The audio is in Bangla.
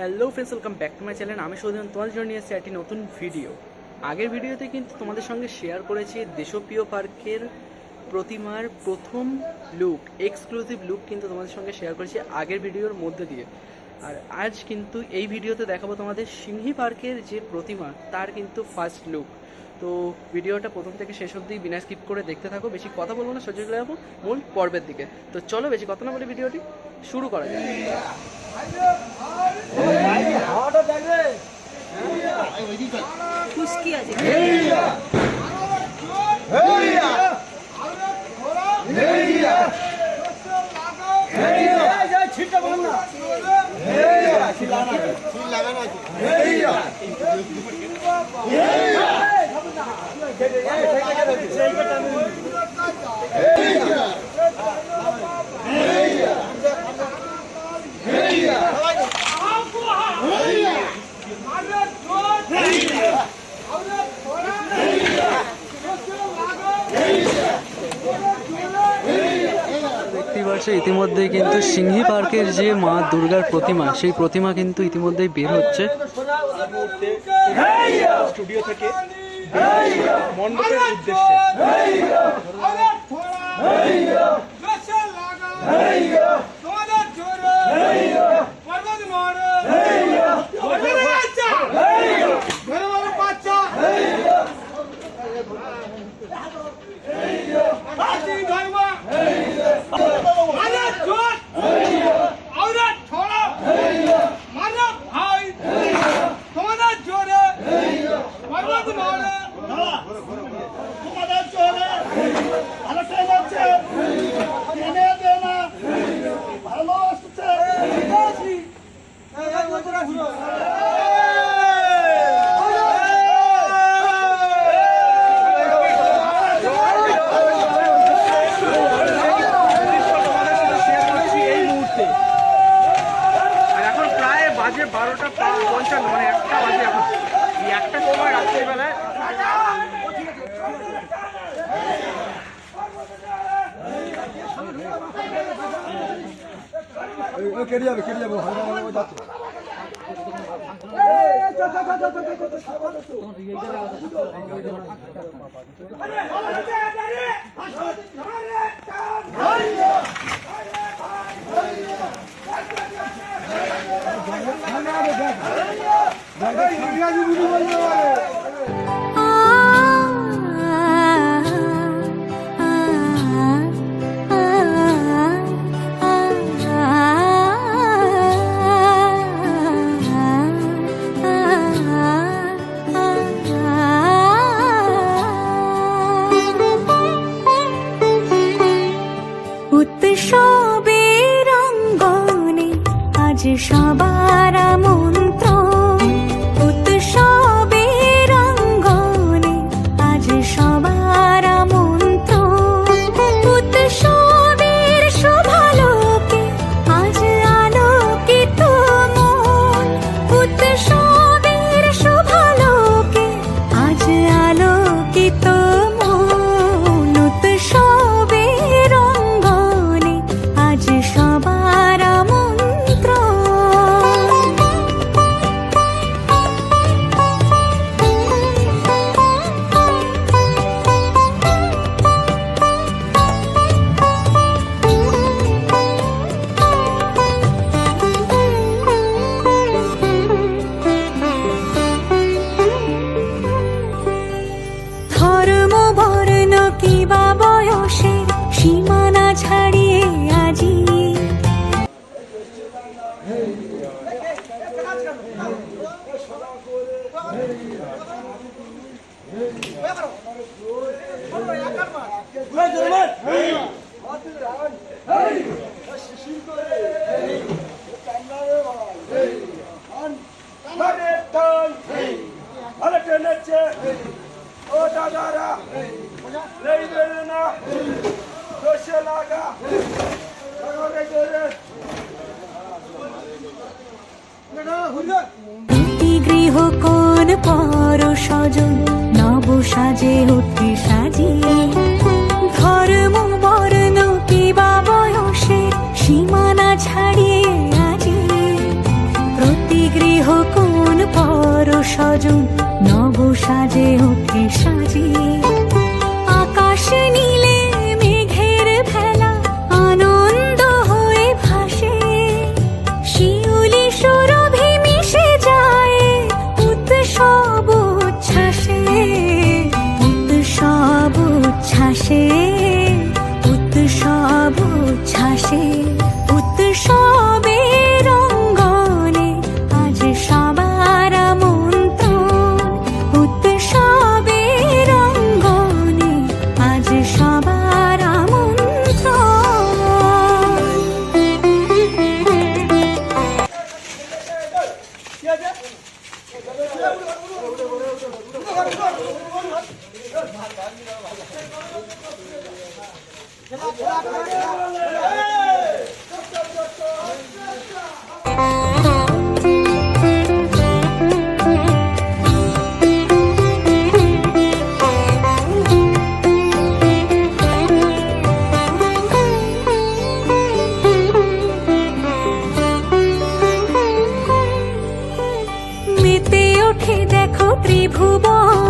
Hello friends welcome back to my channel আমি সৌদিন তোমাদের জন্য নিয়ে এসেছি একটি নতুন ভিডিও আগের ভিডিওতে কিন্তু তোমাদের সঙ্গে শেয়ার করেছি দেশপ্রিয় পার্কের প্রতিমার প্রথম লুক এক্সক্লুসিভ লুক কিন্তু তোমাদের সঙ্গে শেয়ার করেছি আগের ভিডিওর মধ্যে দিয়ে। আর আজ কিন্তু এই ভিডিওতে দেখাবো তোমাদের সিংহি পার্কের যে প্রতিমা, তার কিন্তু ফার্স্ট লুক তো ভিডিওটা প্রথম থেকে শেষ অবধি বিনা স্কিপ করে দেখতে থাকো, বেশি কথা বলব না সোজা চলে যাব মূল পর্বের দিকে। তো চলো বেশি কথা না বলে ভিডিওটি শুরু করা যায় খুশকি আছে দেখতেই পাচ্ছ ইতিমধ্যেই কিন্তু সিংহি পার্কের যে মা দুর্গার প্রতিমা সেই প্রতিমা কিন্তু ইতিমধ্যেই বের হচ্ছে। স্টুডিও থেকে মণ্ডপের উদ্দেশ্যে। পঞ্চান্ন মানে একটা বাজে এখন এই একটা সময় রাত্রিবেলায় কেটে যাবে কেটে যাব যাচ্ছে উৎসবের আজ সবার মন্ত্র ছাড়িয়ে আজি ও দাদারা বেরো না Köşe laga. কোন পর সজন, নব সাজে উঠি সাজিয়ে ধর্ম, বর্ণ কি বা বয়সের সীমানা ছাড়িয়ে আজি প্রতি গৃহ কোন পর সজন, নব সাজে উঠি উচ্ছ্বাসে উৎসবের রঙ্গনে আজ সবার আমন্ত্রণ। উৎসবের রঙ্গনে আজ সবার আমন্ত্রণ। 瀑布